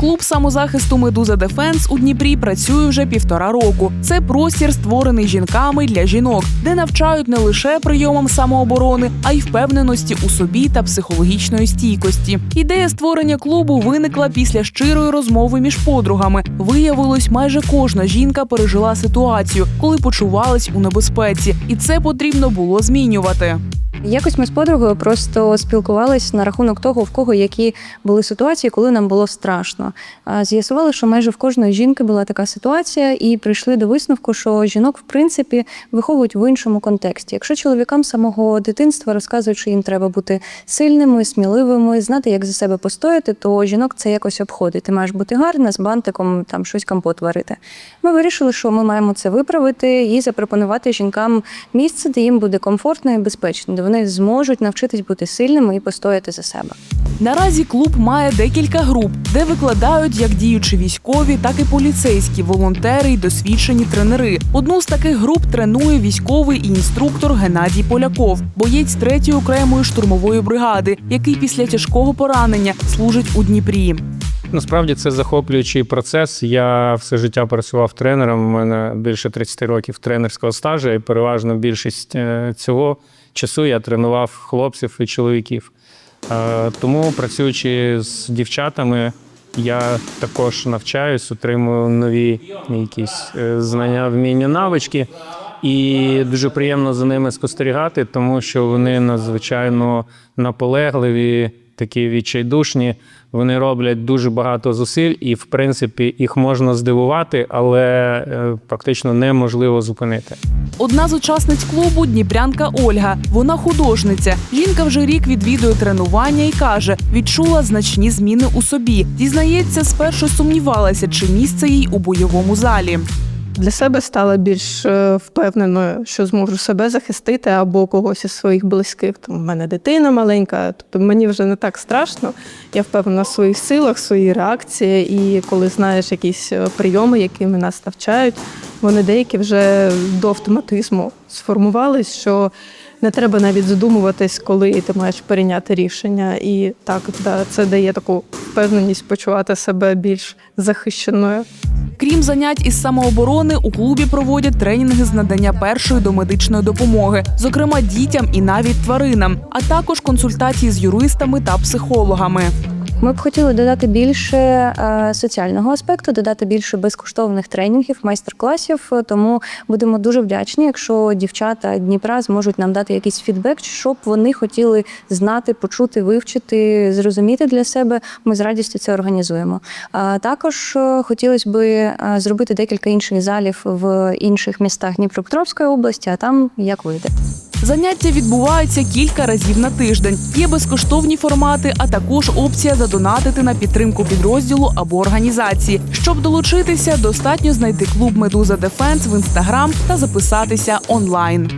Клуб самозахисту Медуза Дефенс у Дніпрі працює вже півтора року. Це простір, створений жінками для жінок, де навчають не лише прийомам самооборони, а й впевненості у собі та психологічної стійкості. Ідея створення клубу виникла після щирої розмови між подругами. Виявилось, майже кожна жінка пережила ситуацію, коли почувалась у небезпеці, і це потрібно було змінювати. Якось ми з подругою просто спілкувались на рахунок того, в кого які були ситуації, коли нам було страшно. З'ясували, що майже в кожної жінки була така ситуація, і прийшли до висновку, що жінок, в принципі, виховують в іншому контексті. Якщо чоловікам самого дитинства розказують, що їм треба бути сильними, сміливими, знати, як за себе постояти, то жінок це якось обходить. Ти маєш бути гарна, з бантиком там щось компот варити. Ми вирішили, що ми маємо це виправити і запропонувати жінкам місце, де їм буде комфортно і безпечно, вони зможуть навчитись бути сильними і постояти за себе. Наразі клуб має декілька груп, де викладають як діючі військові, так і поліцейські, волонтери й досвідчені тренери. Одну з таких груп тренує військовий і інструктор Геннадій Поляков, боєць третьої окремої штурмової бригади, який після тяжкого поранення служить у Дніпрі. Насправді це захоплюючий процес. Я все життя працював тренером. У мене більше 30 років тренерського стажу, і переважно більшість е, цього часу я тренував хлопців і чоловіків. Е, Тому, працюючи з дівчатами, я також навчаюсь, отримую нові якісь е, знання, вміння, навички. І дуже приємно за ними спостерігати, тому що вони надзвичайно наполегливі, такі відчайдушні. Вони роблять дуже багато зусиль, і в принципі їх можна здивувати, але е, практично неможливо зупинити. Одна з учасниць клубу Дніпрянка Ольга. Вона художниця. Жінка вже рік відвідує тренування і каже, відчула значні зміни у собі. Дізнається, спершу сумнівалася, чи місце їй у бойовому залі. Для себе стала більш е, впевненою, що зможу себе захистити або когось із своїх близьких. Там у мене дитина маленька, тобто мені вже не так страшно. Я впевнена в своїх силах, своїй реакції. І коли знаєш якісь е, прийоми, якими нас навчають, вони деякі вже до автоматизму сформувались, що не треба навіть задумуватись, коли ти маєш прийняти рішення. І так, да, це дає таку впевненість почувати себе більш захищеною. Крім занять із самооборони, у клубі проводять тренінги з надання першої домедичної допомоги, зокрема дітям і навіть тваринам, а також консультації з юристами та психологами. Ми б хотіли додати більше е, соціального аспекту, додати більше безкоштовних тренінгів, майстер-класів. Е, Тому будемо дуже вдячні, якщо дівчата Дніпра зможуть нам дати якийсь фідбек, що б вони хотіли знати, почути, вивчити, зрозуміти для себе. Ми з радістю це організуємо. А також е, хотілося би е, зробити декілька інших залів в інших містах Дніпропетровської області, а там як вийде. Заняття відбуваються кілька разів на тиждень. Є безкоштовні формати, а також опція задонатити на підтримку підрозділу або організації. Щоб долучитися, достатньо знайти клуб Медуза Дефенс в інстаграм та записатися онлайн.